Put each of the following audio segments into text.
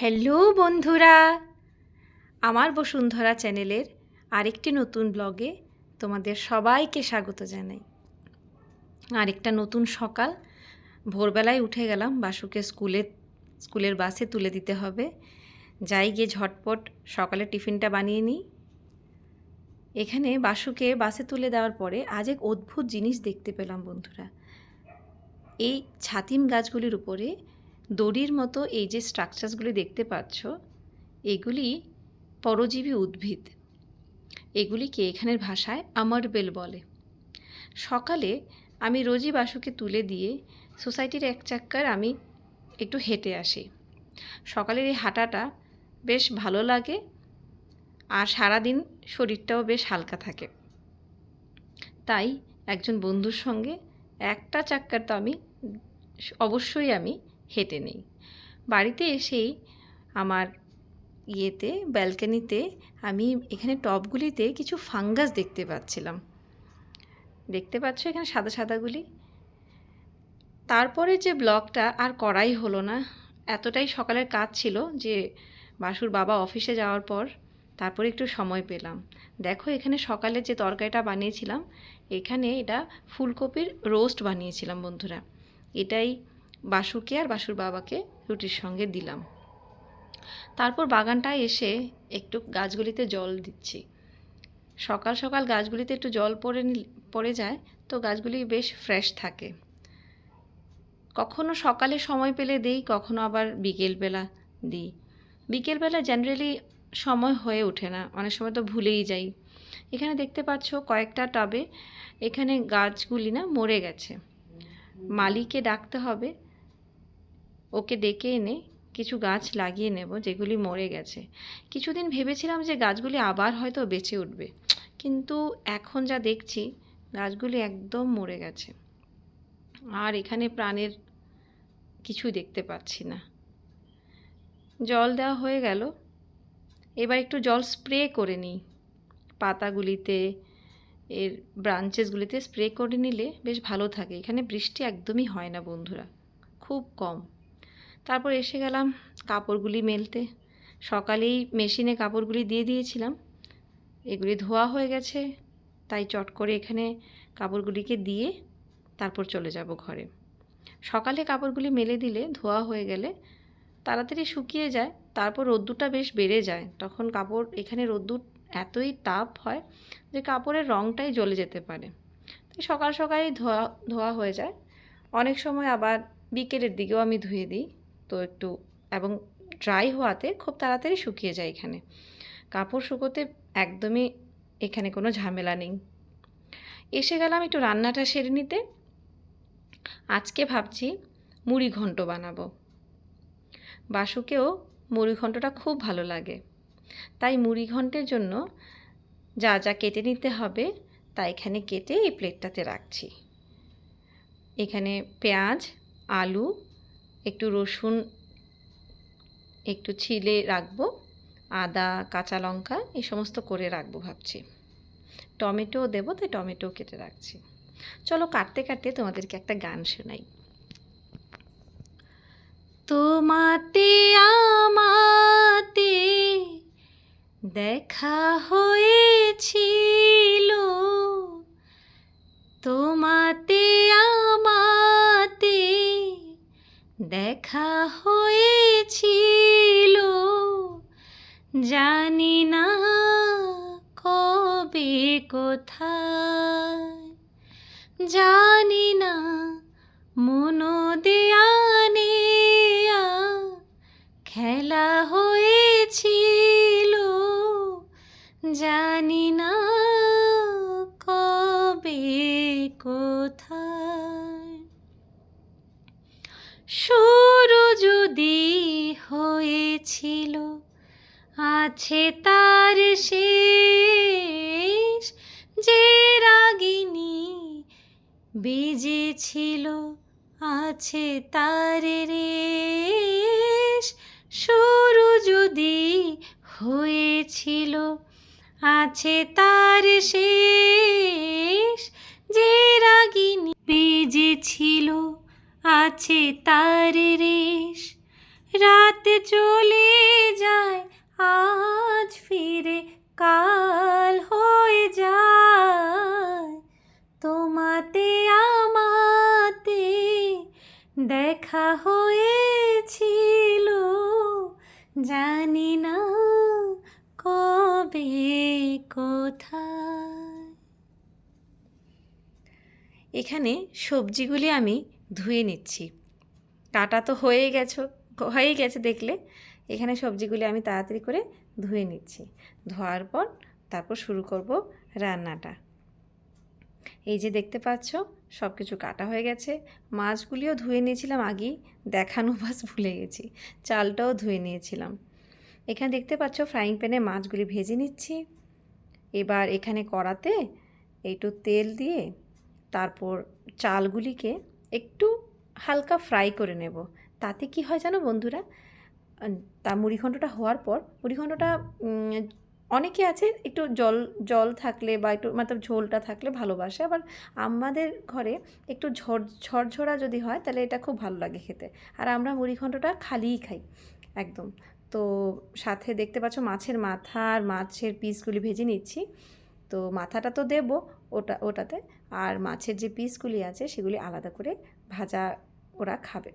Hello বন্ধুরা! আমার বসুন্ধরা চ্যানেলের আরেকটি নতুন ব্লগে তোমাদের সবাইকে স্বাগত জানাই। আরেকটা নতুন সকাল। ভোরবেলায় উঠে গেলাম, বাসুকে স্কুলে, স্কুলের বাসে তুলে দিতে হবে। যাই গিয়ে ঝটপট সকালে টিফিনটা বানিয়ে নিই। এখানে বাসুকে বাসে তুলে দেওয়ার পরে আজ এক অদ্ভুত জিনিস দেখতে পেলাম বন্ধুরা। এই ছাতিম গাছগুলির উপরে দড়ির মতো এই যে স্ট্রাকচারসগুলি দেখতে পাচ্ছ, এগুলি পরজীবী উদ্ভিদ। এগুলিকে এখানের ভাষায় আমার বেল বলে। সকালে আমি রোজই বাসুকে তুলে দিয়ে সোসাইটির এক চাক্কার আমি একটু হেঁটে আসি। সকালের এই হাঁটাটা বেশ ভালো লাগে আর সারাদিন শরীরটাও বেশ হালকা থাকে। তাই একজন বন্ধুর সঙ্গে একটা চাক্কার তো আমি, অবশ্যই আমি হেঁটে নেই। বাড়িতে এসেই আমার ইয়েতে, ব্যালকানিতে আমি এখানে টবগুলিতে কিছু ফাঙ্গাস দেখতে পাচ্ছিলাম। দেখতে পাচ্ছ এখানে সাদা সাদাগুলি? তারপরে যে ব্লগটা আর করাই হলো না, এতটাই সকালের কাজ ছিল যে বাসুর বাবা অফিসে যাওয়ার পর তারপরে একটু সময় পেলাম। দেখো এখানে সকালে যে তরকারিটা বানিয়েছিলাম, এখানে এটা ফুলকপির রোস্ট বানিয়েছিলাম বন্ধুরা। এটাই বাসুকে আর বাসুর বাবাকে রুটির সঙ্গে দিলাম। তারপর বাগানটায় এসে একটু গাছগুলিতে জল দিচ্ছি। সকাল সকাল গাছগুলিতে একটু জল পড়ে পড়ে যায় তো গাছগুলি বেশ ফ্রেশ থাকে। কখনো সকালে সময় পেলে দিই, কখনো আবার বিকেলবেলা দিই। বিকেলবেলা জেনারেলি সময় হয়ে ওঠে না, অনেক সময় তো ভুলেই যাই। এখানে দেখতে পাচ্ছ কয়েকটা টবে, এখানে গাছগুলি না মরে গেছে। মালিকে ডাকতে হবে ওকে ডেকে এনে কিছু গাছ লাগিয়ে নেব যেগুলি মরে গেছে। কিছুদিন ভেবেছিলাম যে গাছগুলি আবার হয়তো বেঁচে উঠবে। কিন্তু এখন যা দেখছি, গাছগুলি একদম মরে গেছে। আর এখানে প্রাণের কিছুই দেখতে পাচ্ছি না। জল দেওয়া হয়ে গেল। এবার একটু জল স্প্রে করে নিই। পাতাগুলিতে, এর ব্রাঞ্চেসগুলিতে স্প্রে করে নিলে বেশ ভালো থাকে। এখানে বৃষ্টি একদমই হয় না, বন্ধুরা। খুব কম। তারপর এসে গেলাম কাপড়গুলি মেলতে। সকালেই মেশিনে কাপড়গুলি দিয়ে দিয়েছিলাম। এগুলি ধোয়া হয়ে গেছে, তাই চট করে এখানে কাপড়গুলিকে দিয়ে তারপর চলে যাব ঘরে। সকালে কাপড়গুলি মেলে দিলে ধোয়া হয়ে গেলে তাড়াতাড়ি শুকিয়ে যায়, তারপর রোদ্দুরটা বেশ বেড়ে যায়। তখন কাপড়, এখানে রোদ্দুর এতই তাপ হয় যে কাপড়ের রঙটাই জ্বলে যেতে পারে। তাই সকাল সকালেই ধোয়া ধোয়া হয়ে যায়। অনেক সময় আবার বিকেলের দিকেও আমি ধুয়ে দিই। তো একটু, এবং ড্রাই হওয়াতে খুব তাড়াতাড়ি শুকিয়ে যায় এখানে। কাপড় শুকোতে একদমই এখানে কোনো ঝামেলা নেই। এসে গেলাম একটু রান্নাটা সেরে নিতে। আজকে ভাবছি মুড়ি ঘন্ট বানাবো। বাসুকেও মুড়ি ঘন্টটা খুব ভালো লাগে। তাই মুড়ি ঘন্টের জন্য যা যা কেটে নিতে হবে, তা এখানে কেটে এই প্লেটটাতে রাখছি। এখানে পেঁয়াজ, আলু একটু রসুন, একটু ছিলে রাখব, আদা, কাঁচা লঙ্কা, এই সমস্ত করে রাখব ভাবছি। টমেটো দেবো, তাই টমেটো কেটে রাখছি। চলো কাটতে কাটতে তোমাদেরকে একটা গান শোনাই। তোমাতে আমাতে দেখা হয়েছিল দেখা হয়েছিল। জানি না কবে কোথায়। জানি না মনো দেয়ানে খেলা হয়েছিল। জানি না শুরু যদি হয়েছিল, আছে তার শেষ যে রাগিনী বেজেছিল, আছে তার রেশ। শুরু যদি হয়েছিল, আছে তার শেষ যে রাগিনী বেজেছিল আছে তার রেশ। রাত চলে যায়, আজ ফিরে কাল হয়ে যায়। তোমাতে আমাতে দেখা হয়েছিল, জানি না কবে, কোথায়। এখানে সবজিগুলি আমি ধুয়ে নিচ্ছি। কাটা তো হয়ে গেছো, হয়েই গেছে দেখলে। এখানে সবজিগুলি আমি তাড়াতাড়ি করে ধুয়ে নিচ্ছি। ধোয়ার পর তারপর শুরু করব রান্নাটা। এই যে দেখতে পাচ্ছ সব কিছু কাটা হয়ে গেছে। মাছগুলিও ধুয়ে নিয়েছিলাম আগেই, দেখানো বাস ভুলে গেছি। চালটাও ধুয়ে নিয়েছিলাম। এখানে দেখতে পাচ্ছ ফ্রাইং প্যানে মাছগুলি ভেজে নিচ্ছি। এবার এখানে কড়াতে একটু তেল দিয়ে তারপর চালগুলিকে একটু হালকা ফ্রাই করে নেব। তাতে কি হয় জানো বন্ধুরা? তা মুড়িঘণ্টটা হওয়ার পর মুড়িঘণ্টটা অনেকে আছে একটু জল জল থাকলে বা একটু মতলব ঝোলটা থাকলে ভালোবাসে, আবার আমাদের ঘরে একটু ঝড়, ঝরঝরা যদি হয় তাহলে এটা খুব ভালো লাগে খেতে। আর আমরা মুড়িঘণ্টটা খালিই খাই, একদম। তো সাথে দেখতে পাচ্ছ মাছের মাথা আর মাছের পিসগুলি ভেজে নিচ্ছি। তো মাথাটা তো দেবো ওটা, ওটাতে। আর মাছের যে পিসগুলি আছে, সেগুলি আলাদা করে ভাজা ওরা খাবে।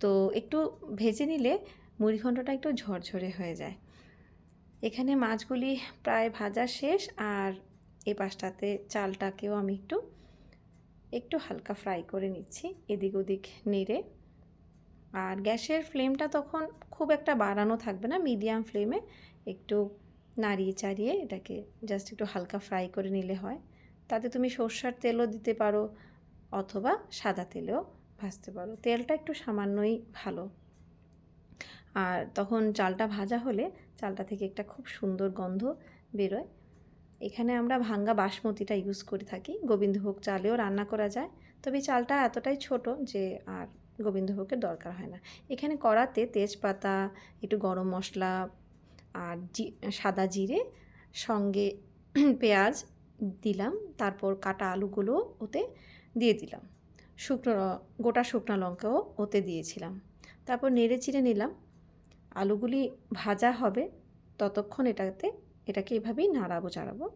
তো একটু ভেজে নিলে মুড়িঘণ্টটা একটু ঝরঝরে হয়ে যায়। এখানে মাছগুলি প্রায় ভাজা শেষ, আর এ পাশটাতে চালটাকেও আমি একটু একটু হালকা ফ্রাই করে নিচ্ছি এদিক ওদিক নেড়ে। আর গ্যাসের ফ্লেমটা তখন খুব একটা বাড়ানো থাকবে না, মিডিয়াম ফ্লেমে একটু নাড়িয়ে চাড়িয়ে এটাকে জাস্ট একটু হালকা ফ্রাই করে নিলে হয়। তাতে তুমি সর্ষার তেলও দিতে পারো অথবা সাদা তেলেও ভাজতে পারো। তেলটা একটু সামান্যই ভালো। আর তখন চালটা ভাজা হলে চালটা থেকে একটা খুব সুন্দর গন্ধ বেরোয়। এখানে আমরা ভাঙ্গা বাসমতিটা ইউজ করে থাকি। গোবিন্দভোগ চালেও রান্না করা যায়। তবে চালটা এতটাই ছোট যে আর গোবিন্দভোগের দরকার হয় না। এখানে কড়াতে তেজপাতা, একটু গরম মশলা আর জি, সাদা জিরে, সঙ্গে পেঁয়াজ দিলাম, তারপর কাটা আলুগুলো ওতে দিয়ে দিলাম। শুকনো গোটা শুকনো লঙ্কাও ওতে দিয়েছিলাম। তারপর নেড়ে চিড়ে নিলাম। আলুগুলি ভাজা হবে, ততক্ষণ এটাতে, এটাকে এভাবেই নাড়াবো, চাড়াবো।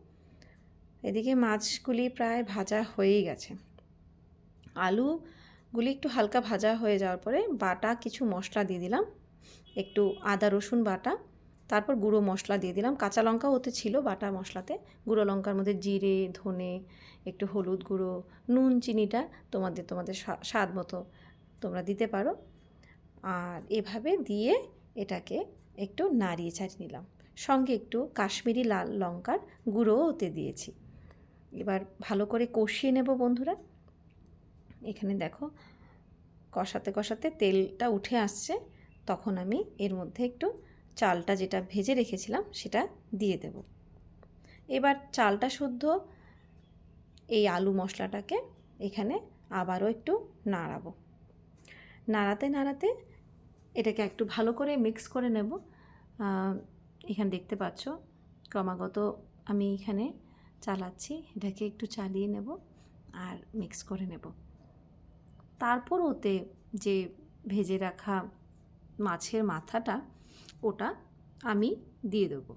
এদিকে মাছগুলি প্রায় ভাজা হয়েই গেছে। আলুগুলি একটু হালকা ভাজা হয়ে যাওয়ার পরে বাটা কিছু মশলা দিয়ে দিলাম। একটু আদা রসুন বাটা তারপর গুঁড়ো মশলা দিয়ে দিলাম। কাঁচা লঙ্কা ওতে ছিল বাটা মশলাতে। গুঁড়ো লঙ্কার মধ্যে জিরে, ধনে, একটু হলুদ গুঁড়ো, নুন, চিনিটা তোমাদের তোমাদের স্বাদ মতো তোমরা দিতে পারো। আর এভাবে দিয়ে এটাকে একটু নাড়িয়ে ছাড়িয়ে নিলাম। সঙ্গে একটু কাশ্মীরি লাল লঙ্কার গুঁড়োও ওতে দিয়েছি। এবার ভালো করে কষিয়ে নেব বন্ধুরা। এখানে দেখো, কষাতে কষাতে তেলটা উঠে আসছে। তখন আমি এর মধ্যে একটু চালটা যেটা ভেজে রেখেছিলাম সেটা দিয়ে দেব। এবার চালটা শুদ্ধ এই আলু মশলাটাকে এখানে আবারও একটু নাড়াবো। নাড়াতে নাড়াতে এটাকে একটু ভালো করে মিক্স করে নেব। এখানে দেখতে পাচ্ছ, ক্রমাগত আমি এখানে চালাচ্ছি, এটাকে একটু চালিয়ে নেব আর মিক্স করে নেব। তারপর ওতে যে ভেজে রাখা মাছের মাথাটা ওটা আমি দিয়ে দেবো।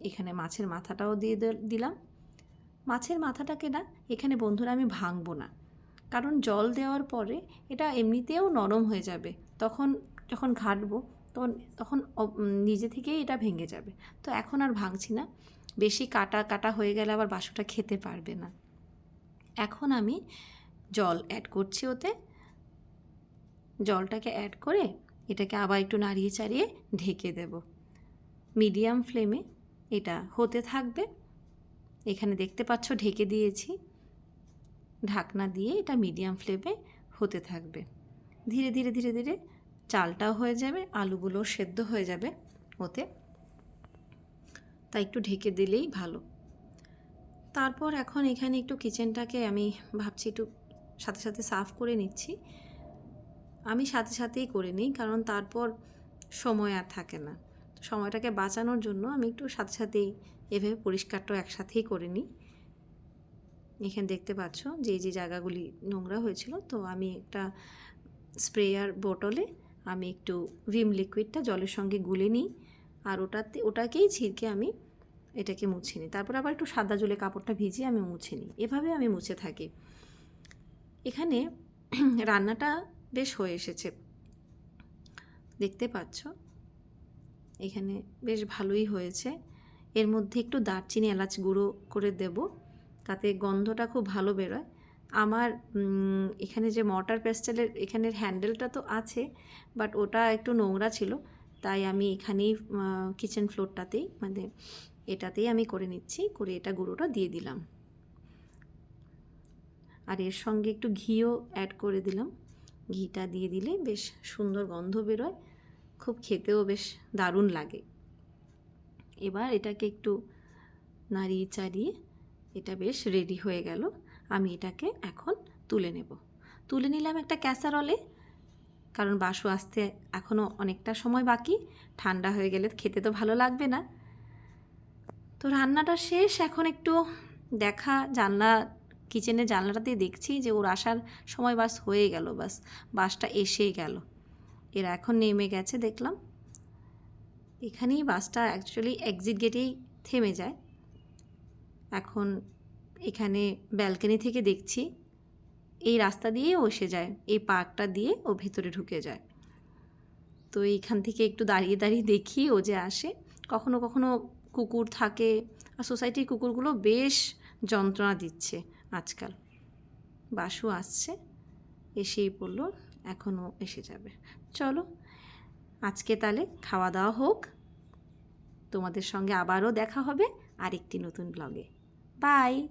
এখানে মাছের মাথাটাও দিয়ে দিলাম। মাছের মাথাটাকে না, এখানে বন্ধুরা আমি ভাঙবো না। কারণ জল দেওয়ার পরে এটা এমনিতেও নরম হয়ে যাবে। তখন যখন ঘাটবো, তখন তখন নিজে থেকেই এটা ভেঙে যাবে। তো এখন আর ভাঙছি না। বেশি কাটা কাটা হয়ে গেলে আবার বাসুটা খেতে পারবে না। এখন আমি জল অ্যাড করছি ওতে। জলটাকে অ্যাড করে এটাকে আবার একটু নাড়িয়ে চাড়িয়ে ঢেকে দেব। মিডিয়াম ফ্লেমে এটা হতে থাকবে। এখানে দেখতে পাচ্ছ ঢেকে দিয়েছি। ঢাকনা দিয়ে এটা মিডিয়াম ফ্লেমে হতে থাকবে। ধীরে ধীরে ধীরে ধীরে চালটাও হয়ে যাবে আলুগুলো সেদ্ধ হয়ে যাবে ওতে। তাই একটু ঢেকে দিলেই ভালো। তারপর এখন এখানে একটু কিচেনটাকে আমি ভাবছি একটু সাথে সাথে সাফ করে নিচ্ছি। আমি সাথে সাথেই করে নিই, কারণ তারপর সময় আর থাকে না। সময়টাকে বাঁচানোর জন্য আমি একটু সাথে সাথেই এভাবে পরিষ্কারটাও একসাথেই করে নিই। এখানে দেখতে পাচ্ছ যে যে জায়গাগুলি নোংরা হয়েছিল, তো আমি একটা স্প্রেয়ার বোটলে আমি একটু ভিম লিকুইডটা জলের সঙ্গে গুলে নিই, আর ওটাতে, ওটাকেই ছিঁড়কে আমি এটাকে মুছে নিই। তারপর আবার একটু সাদা জলে কাপড়টা ভিজিয়ে আমি মুছে নিই। এভাবে আমি মুছে থাকি। এখানে রান্নাটা বেশ হয়ে এসেছে। দেখতে পাচ্ছ? এখানে বেশ ভালোই হয়েছে। এর মধ্যে একটু দারচিনি এলাচ গুঁড়ো করে দেব, তাতে গন্ধটা খুব ভালো বেরোয়। আমার এখানে যে মর্টার পেস্টেলের, এখানের হ্যান্ডেলটা তো আছে, বাট ওটা একটু নোংরা ছিল, তাই আমি এখানেই কিচেন ফ্লোরটাতেই মানে এটাতেই আমি করে নিচ্ছি, করে এটা গুঁড়োটা দিয়ে দিলাম। আর এর সঙ্গে একটু ঘিও অ্যাড করে দিলাম। ঘিটা দিয়ে দিলে বেশ সুন্দর গন্ধ বেরোয়। খুব খেতেও বেশ দারুণ লাগে। এবার এটাকে একটু নাড়িয়ে চাড়িয়ে এটা বেশ রেডি হয়ে গেল। আমি এটাকে এখন তুলে নেব। তুলে নিলাম একটা ক্যাসারলে কারণ বাসু আসতে এখনও অনেকটা সময় বাকি। ঠান্ডা হয়ে গেলে খেতে তো ভালো লাগবে না। তো রান্নাটা শেষ। এখন একটু দেখা, জানলা কিচেনের জানলাটাতে দেখছি যে ওর আসার সময় বাস হয়ে গেল, বাস, বাসটা এসেই গেল। এরা এখন নেমে গেছে, দেখলাম। এখানেই বাসটা অ্যাকচুয়ালি এক্সিট গেটেই থেমে যায়। এখন এখানে ব্যালকনি থেকে দেখছি, এই রাস্তা দিয়ে ও এসে যায়, এই পার্কটা দিয়ে ও ভেতরে ঢুকে যায়। তো এইখান থেকে একটু দাঁড়িয়ে দাঁড়িয়ে দেখি ও যে আসে। কখনো কখনো কুকুর থাকে, আর সোসাইটির কুকুরগুলো বেশ যন্ত্রণা দিচ্ছে। আজকাল। বাসু আসছে, এসেই পড়ল এখনও এসে যাবে। চলো, আজকে তাহলে খাওয়া দাওয়া হোক। তোমাদের সঙ্গে আবারও দেখা হবে আরেকটি নতুন ব্লগে বাই